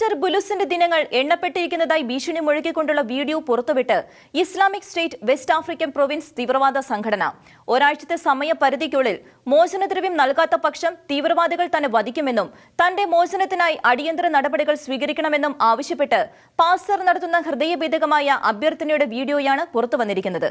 Pastor ബുലുസിന്റെ ദിനങ്ങൾ എണ്ണപ്പെട്ടിരിക്കുന്നതായി ഭീഷണി മുഴക്കിക്കൊണ്ടുള്ള video പുറത്തുവിട്ട് Islamic State West African Province തീവ്രവാദ സംഘടന. ഒരാഴ്ചത്തെ സമയപരിധിക്കുള്ളിൽ മോചനദ്രവ്യം നൽകാത്ത പക്ഷം തീവ്രവാദികൾ തന്നെ വധിക്കുമെന്നും തന്റെ മോചനത്തിനായി അടിയന്തര നടപടികൾ സ്വീകരിക്കണമെന്നും ആവശ്യപ്പെട്ട് പാസ്റ്റർ നടത്തുന്ന ഹൃദയഭേദകമായ അഭ്യർത്ഥനയുടെ വീഡിയോയാണ് പുറത്തുവന്നിരിക്കുന്നത്.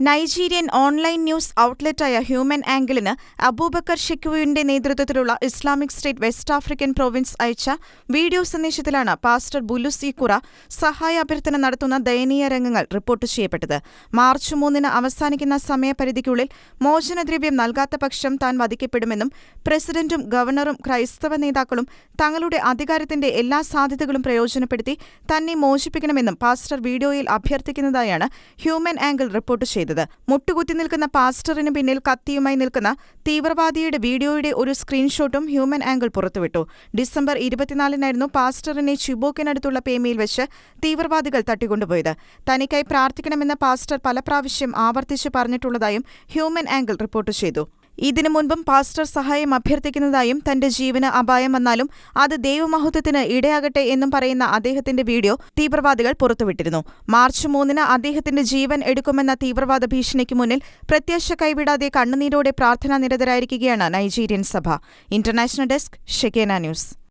നൈജീരിയൻ ഓൺലൈൻ ന്യൂസ് ഔട്ട്ലെറ്റായ ഹ്യൂമൻ ആംഗിളിന് അബൂബക്കർ ഷെക്കുവിന്റെ നേതൃത്വത്തിലുള്ള Islamic State West African Province അയച്ച വീഡിയോ സന്ദേശത്തിലാണ് പാസ്റ്റർ ബുലുസ് ഇക്കുറ സഹായ അഭ്യർത്ഥന നടത്തുന്ന ദയനീയ രംഗങ്ങൾ റിപ്പോർട്ട് ചെയ്യപ്പെട്ടത്. മാർച്ച് മൂന്നിന് അവസാനിക്കുന്ന സമയപരിധിക്കുള്ളിൽ മോചനദ്രവ്യം നൽകാത്ത പക്ഷം താൻ വധിക്കപ്പെടുമെന്നും പ്രസിഡന്റും ഗവർണറും ക്രൈസ്തവ നേതാക്കളും തങ്ങളുടെ അധികാരത്തിന്റെ എല്ലാ സാധ്യതകളും പ്രയോജനപ്പെടുത്തി തന്നെ മോചിപ്പിക്കണമെന്നും പാസ്റ്റർ വീഡിയോയിൽ അഭ്യർത്ഥിക്കുന്നതായാണ് ഹ്യൂമൻ ആംഗിൾ റിപ്പോർട്ട് ചെയ്തത്. മുട്ടുകുത്തി നിൽക്കുന്ന പാസ്റ്ററിന് പിന്നിൽ കത്തിയുമായി നിൽക്കുന്ന തീവ്രവാദിയുടെ വീഡിയോയുടെ ഒരു സ്ക്രീൻഷോട്ടും ഹ്യൂമൻ ആംഗിൾ പുറത്തുവിട്ടു. ഡിസംബർ ഇരുപത്തിനാലിനായിരുന്നു പാസ്റ്ററിനെ ചിബോക്കിനടുത്തുള്ള പേമയിൽ വെച്ച് തീവ്രവാദികൾ തട്ടിക്കൊണ്ടുപോയത്. തനിക്കായി പ്രാർത്ഥിക്കണമെന്ന് പാസ്റ്റർ പല പ്രാവശ്യം ആവർത്തിച്ച് പറഞ്ഞിട്ടുള്ളതായും ഹ്യൂമൻ ആംഗിൾ റിപ്പോർട്ട് ചെയ്തു. ഇതിനു മുൻപും പാസ്റ്റർ സഹായം അഭ്യർത്ഥിക്കുന്നതായും തന്റെ ജീവന് അപായം വന്നാലും അത് ദൈവമഹത്വത്തിന് ഇടയാകട്ടെ എന്നും പറയുന്ന അദ്ദേഹത്തിന്റെ വീഡിയോ തീവ്രവാദികൾ പുറത്തുവിട്ടിരുന്നു. മാർച്ച് മൂന്നിന് അദ്ദേഹത്തിന്റെ ജീവൻ എടുക്കുമെന്ന തീവ്രവാദ ഭീഷണിക്ക് മുന്നിൽ പ്രത്യക്ഷ കൈവിടാതെ കണ്ണുനീരോടെ പ്രാർത്ഥനാ നിരതരായിരിക്കുകയാണ് നൈജീരിയൻ സഭ. International desk Shekinah news.